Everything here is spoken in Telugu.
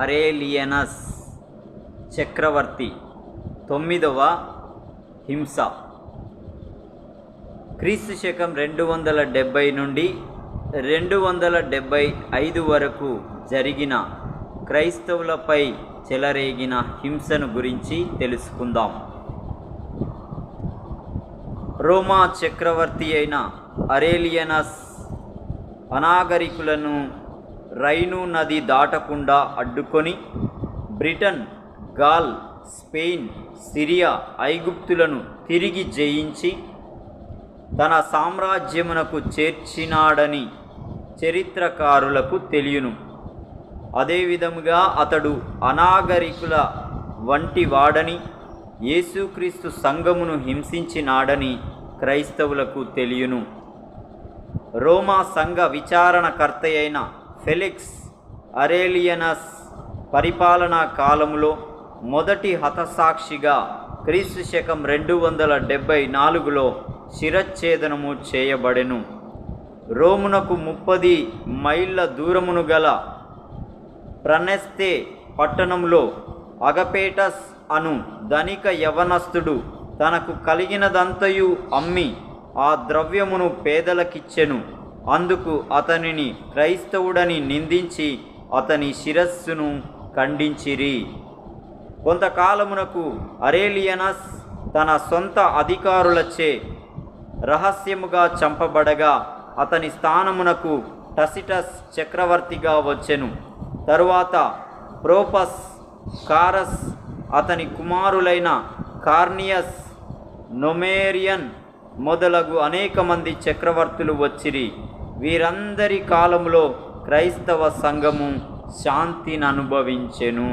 అరేలియనస్ చక్రవర్తి తొమ్మిదవ హింస. క్రీస్తు శకం రెండు వందల డెబ్భై నుండి రెండు వందల డెబ్భై ఐదు వరకు జరిగిన క్రైస్తవులపై చెలరేగిన హింసను గురించి తెలుసుకుందాం. రోమా చక్రవర్తి అయిన అరేలియనస్ అనాగరికులను రైను నది దాటకుండా అడ్డుకొని బ్రిటన్ గాల్ స్పెయిన్ సిరియా ఐగుప్తులను తిరిగి జయించి తన సామ్రాజ్యమునకు చేర్చినాడని చరిత్రకారులకు తెలియను. అదేవిధముగా అతడు అనాగరికుల వంటి వాడని యేసుక్రీస్తు సంఘమును హింసించినాడని క్రైస్తవులకు తెలియను. రోమా సంఘ విచారణకర్త అయిన ఫెలిక్స్ అరేలియనస్ పరిపాలనా కాలంలో మొదటి హతసాక్షిగా క్రీస్తు శకం రెండు వందల డెబ్భై నాలుగులో శిరచ్ఛేదనము చేయబడెను. రోమునకు ముప్పది మైళ్ళ దూరమును గల ప్రనెస్తే పట్టణంలో అగపేటస్ అను ధనిక యవనస్తుడు తనకు కలిగినదంతయు అమ్మి ఆ ద్రవ్యమును పేదలకిచ్చెను. అందుకు అతనిని క్రైస్తవుడని నిందించి అతని శిరస్సును ఖండించిరి. కొంతకాలమునకు అరేలియనస్ తన సొంత అధికారులచే రహస్యముగా చంపబడగా అతని స్థానమునకు టసిటస్ చక్రవర్తిగా వచ్చెను. తరువాత ప్రోపస్ కారస్ అతని కుమారులైన కార్నియస్ నొమేరియన్ మొదలగు అనేక మంది చక్రవర్తులు వచ్చిరి. వీరందరి కాలములో క్రైస్తవ సంఘము శాంతిని అనుభవించెను.